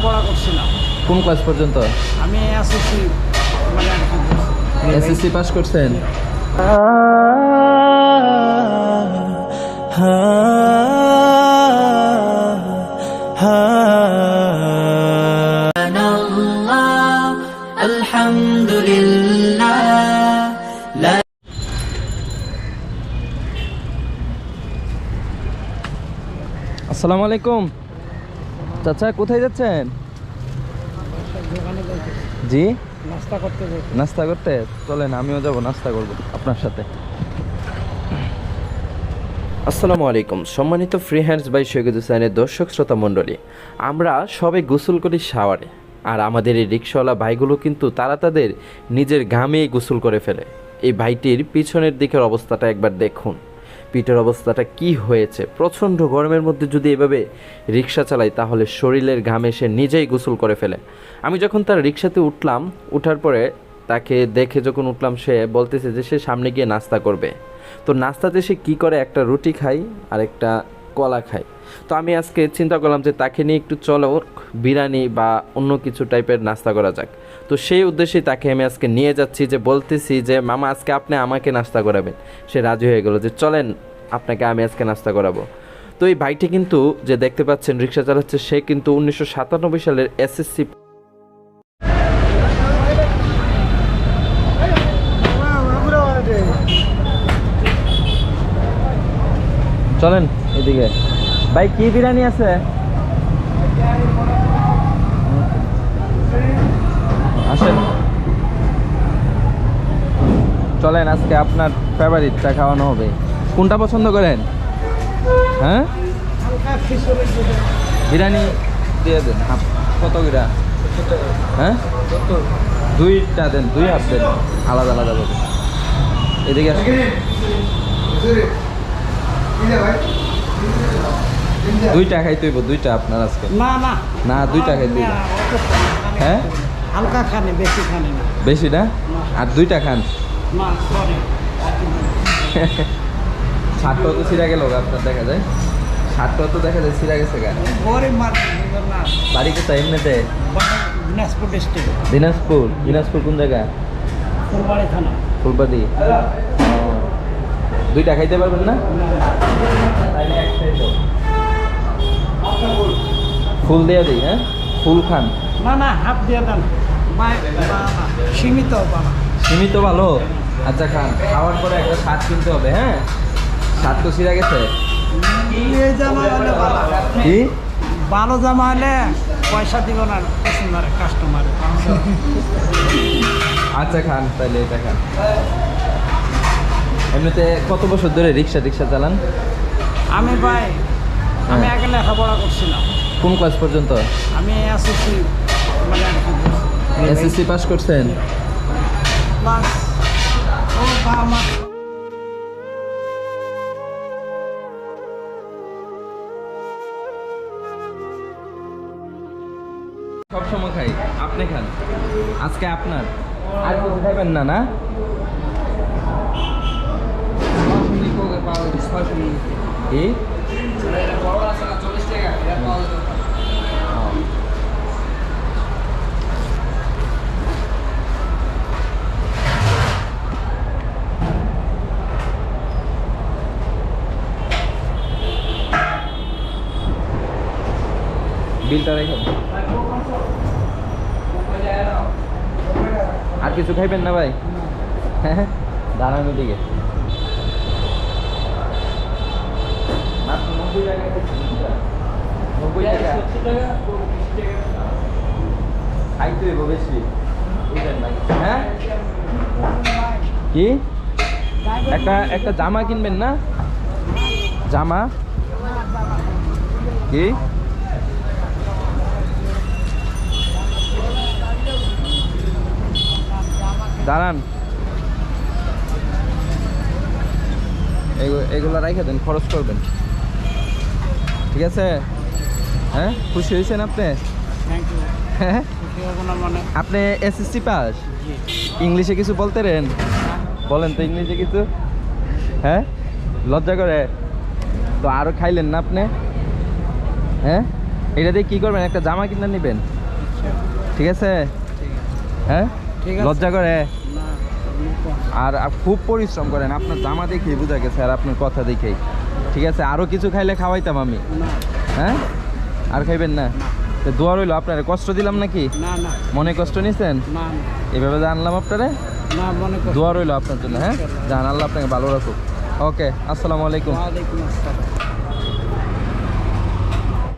লেখাপড়া করছি না। কোন ক্লাস পর্যন্ত? আমি এসএসসি মানে। এসএসসি পাস করছেন? আসসালামু আলাইকুম। চাচা কোথায় যাচ্ছেন? জি? নাস্তা করতে যাই। নাস্তা করতে? চলেন আমিও যাব নাস্তা করব আপনার সাথে। আসসালামু আলাইকুম সম্মানিত ফ্রি হ্যান্ডস বাই সৈয়দ হুসাইনের দর্শক শ্রোতা মণ্ডলী আমরা সবে গোসল করি শাওয়ারে আর আমাদের এই রিক্সাওয়ালা ভাইগুলো কিন্তু তারা তাদের নিজের ঘামেই গোসল করে ফেলে। এই ভাইটির পিছনের দিকের অবস্থাটা একবার দেখুন। পিঠের অবস্থাটা কি হয়েছে? প্রচণ্ড গরমের মধ্যে যদি এভাবে রিক্সা চালাই, তাহলে শরীরের ঘামে সে নিজেই গোসল করে ফেলে। আমি যখন তার রিক্সাতে উঠলাম, উঠার পরে তাকে দেখে যখন উঠলাম, সে বলতেছে যে সে সামনে গিয়ে নাস্তা করবে। তো নাস্তাতে সে কী করে? একটা রুটি খাই আর একটা কলা খায় তো আমি আজকে চিন্তা করলাম যে তাকে নিয়ে একটু চলো, বিরিয়ানি বা অন্য কিছু টাইপের নাস্তা করা যাক। তো সেই উদ্দেশ্যেই তাকে আমি আজকে নিয়ে যাচ্ছি যে বলতেছি যে, মামা, আজকে আপনি আমাকে নাস্তা করাবেন। সে রাজি হয়ে গেল যে, চলেন, আপনাকে আমি আজকে নাস্তা করাবো। তো এই ভাইটি কিন্তু যে দেখতে পাচ্ছেন, রিক্সা চালাচ্ছে, সে কিন্তু উনিশশো সাতানব্বই সালের এসএসসি চলেন এদিকে। ভাই, কি বিরিয়ানি আছে? আসেন। চলেন, আজকে আপনার ফেভারিটটা খাওয়ানো হবে। কোনটা পছন্দ করেন? হ্যাঁ? বিরিয়ানি দিয়ে দেন। হাফ কত গিরা হ্যাঁ? দুইটা দেন, দুই হাফ দেন। আলাদা আলাদা ভাবে এদিকে দুইটা খাইতে হইব দুইটা আপনার আজকে। না না। না, দুইটা খাই, দুইটা। না, হ্যাঁ? হালকা খানি বেশি খানি না। বেশি না? আর দুইটা খান। না সরি ষাটটা তো ছিঁড়া গেল আপনার দেখা যায়? ষাটটা তো দেখা যায় ছিঁড়া গেছে গা। বাড়ি কোথায় এমনিতে? দিনাজপুর ডিস্ট্রিক্ট দিনাজপুর? দিনাজপুর কোন জায়গা? ফুলবাড়ি থানা। ফুলবাড়ি। ও, দুইটা খাইতে পারবেন না? ফুল দিয়ে দিই হ্যাঁ? ফুল খান। না না হাফ দিয়ে দেন। সীমিত সীমিত ভালো। আচ্ছা খান খাওয়ার পরে একটা শার্ট কিনতে হবে হ্যাঁ? শার্ট তো ছিঁড়া গেছে। কি? ভালো জামা হলে পয়সা দিব না কাস্টমারে কাস্টমারে আচ্ছা খান তাহলে এটা খান। এমনিতে কত বছর ধরে রিক্সা রিক্সা চালান? আমি ভাই আমি হ্যাঁ। আগে লেখাপড়া করছিলাম। কোন ক্লাস পর্যন্ত? আমি এসএসসি মানে। এসএসসি পাস করছেন? বাস ও বাবা সব সময় খাই আপনি খান। আজকে আপনার। আর কিছু খাইবেন না না? কি। বিলটা আর কিছু খাইবেন না ভাই? হ্যাঁ দাঁড়ান দিকে নব্বই টাকা খাইতে হইব বেশি। হ্যাঁ? কি? একটা একটা জামা কিনবেন না? জামা? কি? দাঁড়ান। এগু- এগুলো রেখে দেন খরচ করবেন। ঠিক আছে? হ্যাঁ? খুশি হয়েছেন আপনি? হ্যাঁ? মানে? আপনি এসএসসি পাস ইংলিশে কিছু বলতে রেন? বলেন তো ইংলিশে কিছু। হ্যাঁ? লজ্জা করে। তো আরও খাইলেন না আপনি? হ্যাঁ? এটা দিয়ে কি করবেন? একটা জামা কিনে নেবেন? ঠিক আছে? হ্যাঁ? লজ্জা করে? আর খুব পরিশ্রম করেন। আপনার জামা দেখেই বোঝা গেছে আর আপনার কথা দেখেই। ঠিক আছে আরও কিছু খাইলে খাওয়াইতাম আমি। হ্যাঁ? আর খাইবেন না? তো দোয়া রইল আপনার। কষ্ট দিলাম নাকি? মনে কষ্ট নিছেন? এভাবে জানলাম আপনারে? দোয়া রইল আপনার জন্য হ্যাঁ? জান আল্লাহ আপনাকে ভালো রাখুক। ওকে আসসালামু আলাইকুম।